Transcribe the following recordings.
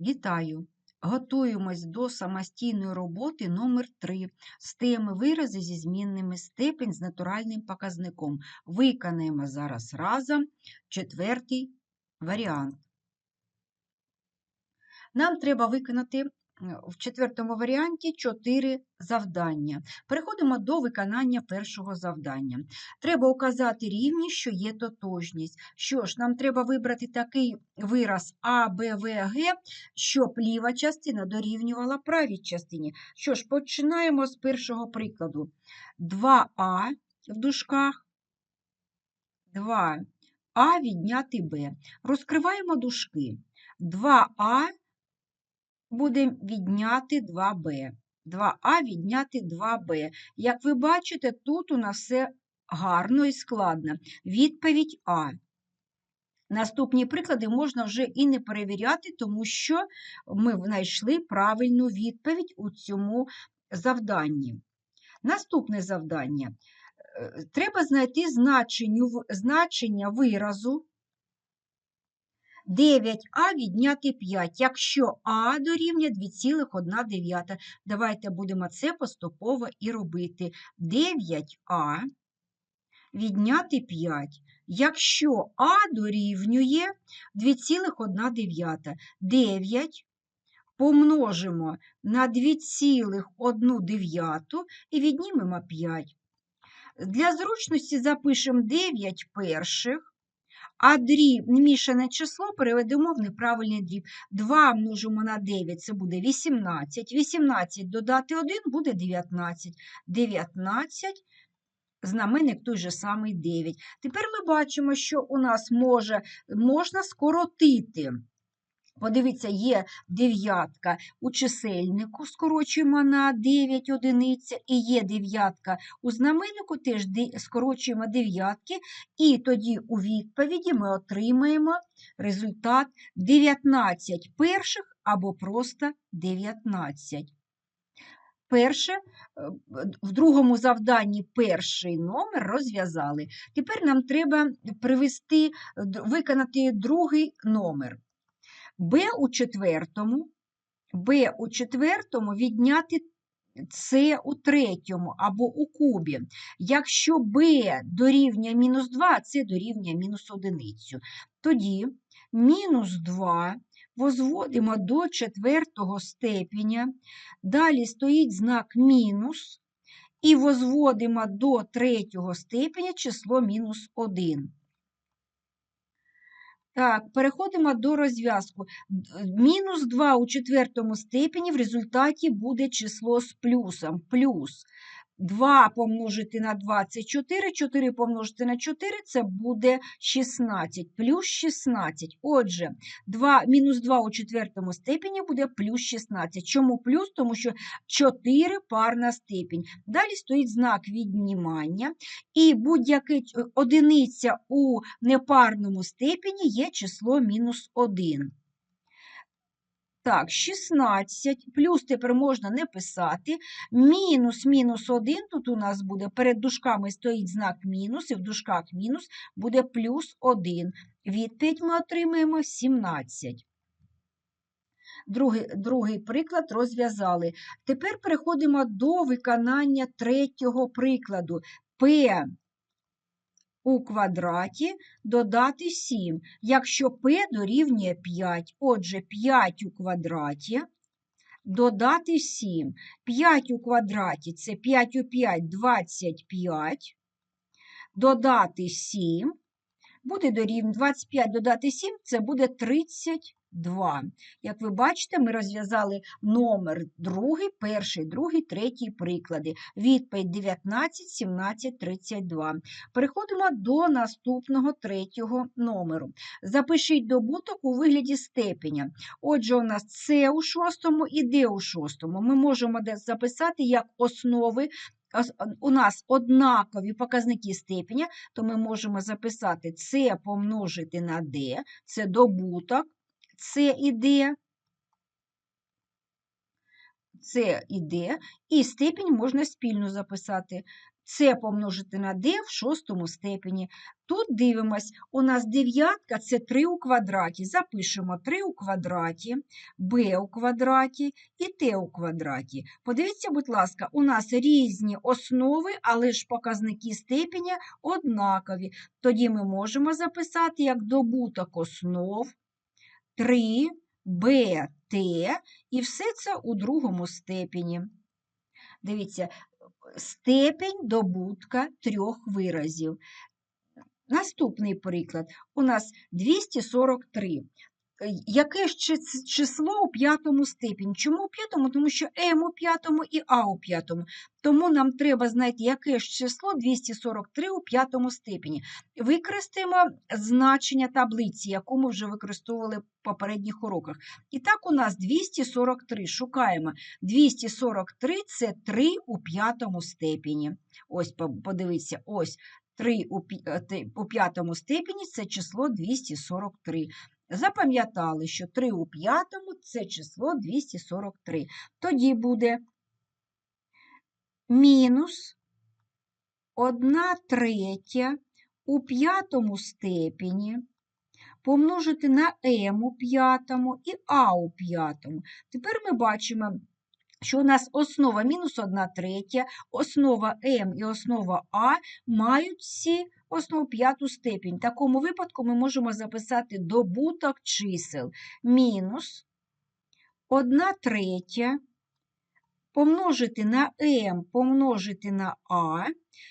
Вітаю! Готуємось до самостійної роботи номер 3 з теми вирази зі змінними степень з натуральним показником. Виконаємо зараз разом четвертий варіант. Нам треба виконати в четвертому варіанті 4 завдання. Переходимо до виконання першого завдання. Треба указати рівні, що є тотожність. Що ж, нам треба вибрати такий вираз А, Б, В, Г, щоб ліва частина дорівнювала правій частині. Що ж, починаємо з першого прикладу. 2А в дужках, 2А відняти Б. Розкриваємо дужки. 2А буде відняти 2b. 2а відняти 2b. Як ви бачите, тут у нас все гарно і складно. Відповідь А. Наступні приклади можна вже і не перевіряти, тому що ми знайшли правильну відповідь у цьому завданні. Наступне завдання. Е, Треба знайти значення виразу 9а відняти 5, якщо а дорівнює 2,1. Давайте будемо це поступово і робити. 9а відняти 5. Якщо а дорівнює 2,1. 9 помножимо на 2,1 і віднімемо 5. Для зручності запишемо 9 перших. А дріб, мішане число переведемо в неправильний дріб. 2 множимо на 9 це буде 18. 18 додати 1 буде 19. 19 знаменник той же самий 9. Тепер ми бачимо, що у нас може, можна скоротити. Подивіться, є дев'ятка у чисельнику, скорочуємо на 9 одиниця, і є дев'ятка у знаменнику, теж скорочуємо дев'ятки, і тоді у відповіді ми отримаємо результат 19 перших або просто 19. Перше, е, в другому завданні перший номер розв'язали. Тепер нам треба привести, виконати другий номер. Б у четвертому, Б у четвертому відняти С у третьому або у кубі. Якщо Б дорівнює мінус 2, С дорівнює мінус одиницю. Тоді мінус 2 возводимо до четвертого степеня, далі стоїть знак мінус, і возводимо до третього степеня число мінус 1. Так, переходимо до розв'язку. Мінус 2 у четвертому степені в результаті буде число з плюсом. Плюс 2 помножити на 2 це 4, 4 помножити на 4 це буде 16, плюс 16. Отже, 2, мінус 2 у четвертому степені буде плюс 16. Чому плюс? Тому що 4 парна степінь. Далі стоїть знак віднімання, і будь-яка одиниця у непарному степені є число мінус 1. Так, 16, плюс тепер можна не писати. Мінус мінус 1, тут у нас буде перед дужками стоїть знак мінус, і в дужках мінус буде плюс 1. Відповідь ми отримаємо 17. Другий другий приклад розв'язали. Тепер переходимо до виконання третього прикладу. P у квадраті додати 7, якщо p дорівнює 5. Отже, 5 у квадраті додати 7. 5 у квадраті це 5 у 5 25. Додати 7. Буде дорівнює 25 додати 7, це буде 30. 2. Як ви бачите, ми розв'язали номер другий, перший, другий, третій приклади. Відповідь 19, 17, 32. Переходимо до наступного третього номеру. Запишіть добуток у вигляді степеня. Отже, у нас С у шостому і Д у шостому. Ми можемо записати як основи. У нас однакові показники степеня, то ми можемо записати С помножити на D, це добуток. С іде, С іде, і степінь можна спільно записати. С помножити на d в шостому степені. Тут дивимось, у нас дев'ятка – це 3 у квадраті. Запишемо 3 у квадраті, b у квадраті і t у квадраті. Подивіться, будь ласка, у нас різні основи, але ж показники степеня однакові. Тоді ми можемо записати як добуток основ 3 Т, і все це у другому степені. Дивіться, степень добутка трьох виразів. Наступний приклад. У нас 243. Яке ж число у п'ятому степені? Чому у п'ятому? Тому що m у п'ятому і а у п'ятому. Тому нам треба знайти, яке ж число 243 у п'ятому степені. Використаємо значення таблиці, яку ми вже використовували в попередніх уроках. І так у нас 243. Шукаємо. 243 – це 3 у п'ятому степені. Ось, подивіться, ось 3 у пі- е, те- у п'ятому степені – це число 243. Запам'ятали, що 3 у п'ятому – це число 243. Тоді буде мінус 1 третя у п'ятому степені помножити на m у п'ятому і а у п'ятому. Тепер ми бачимо, що у нас основа мінус 1 третя, основа m і основа а мають всі основу п'яту степінь. В такому випадку ми можемо записати добуток чисел мінус 1 третя помножити на m, помножити на а,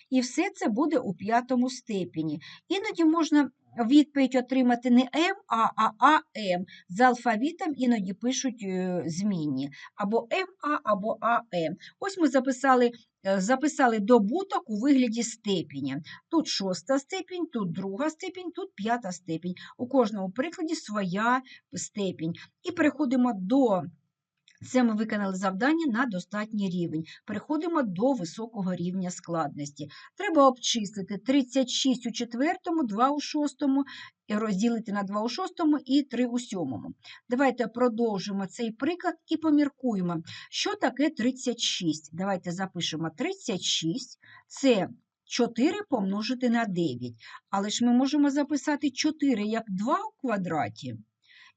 і все це буде у п'ятому степені. Іноді можна відповідь отримати не m, а ААМ. З алфавітом іноді пишуть е, змінні. Або МА, або АМ. Ось ми записали, е, записали добуток у вигляді степеня. Тут шоста степінь, тут друга степінь, тут п'ята степінь. У кожному прикладі своя степінь. І переходимо до це ми виконали завдання на достатній рівень. Переходимо до високого рівня складності. Треба обчислити 36 у четвертому, 2 у шостому, розділити на 2 у шостому і 3 у сьомому. Давайте продовжимо цей приклад і поміркуємо, що таке 36. Давайте запишемо 36 – це 4 помножити на 9. Але ж ми можемо записати 4 як 2 у квадраті.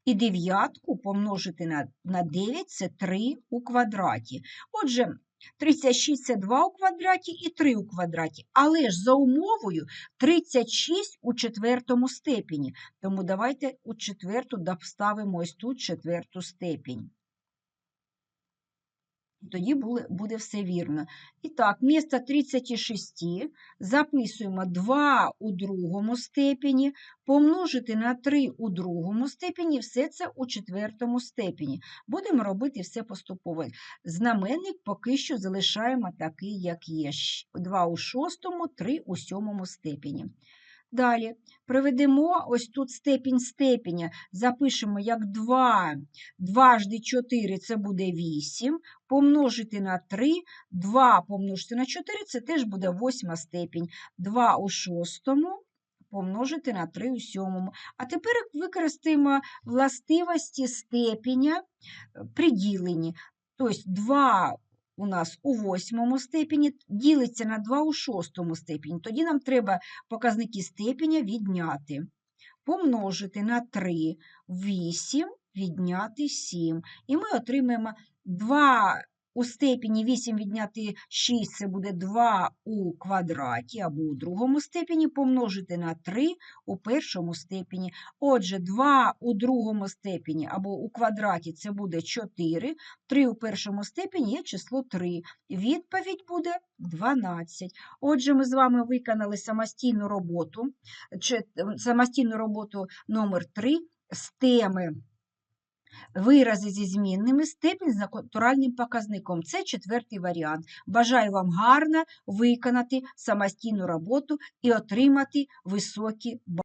І дев'ятку помножити на, на 9 – це 3 у квадраті. Отже, 36 – це 2 у квадраті і 3 у квадраті. Але ж за умовою 36 у четвертому степені. Тому давайте у четверту доставимо ось тут четверту степінь. Тоді буде, все вірно. І так, вмісто 36 записуємо 2 у другому степені, помножити на 3 у другому степені, все це у четвертому степені. Будемо робити все поступово. Знаменник поки що залишаємо такий, як є. 2 у шостому, 3 у сьомому степені. Далі приведемо ось тут степінь степеня, запишемо як 2, дважди 4 це буде 8, помножити на 3, 2 помножити на 4 це теж буде восьма степінь, 2 у шостому помножити на 3 у сьомому. А тепер використаємо властивості степеня при діленні. Тобто 2 у нас у восьмому степені ділиться на 2 у шостому степені. Тоді нам треба показники степеня відняти. Помножити на 3, 8, відняти 7. І ми отримаємо 2 у степені 8 відняти 6 це буде 2 у квадраті або у другому степені, помножити на 3 у першому степені. Отже, 2 у другому степені або у квадраті це буде 4, 3 у першому степені є число 3. Відповідь буде 12. Отже, ми з вами виконали самостійну роботу, самостійну роботу номер 3 з теми Вирази зі змінними степінь з натуральним показником. Це четвертий варіант. Бажаю вам гарно виконати самостійну роботу і отримати високі бали.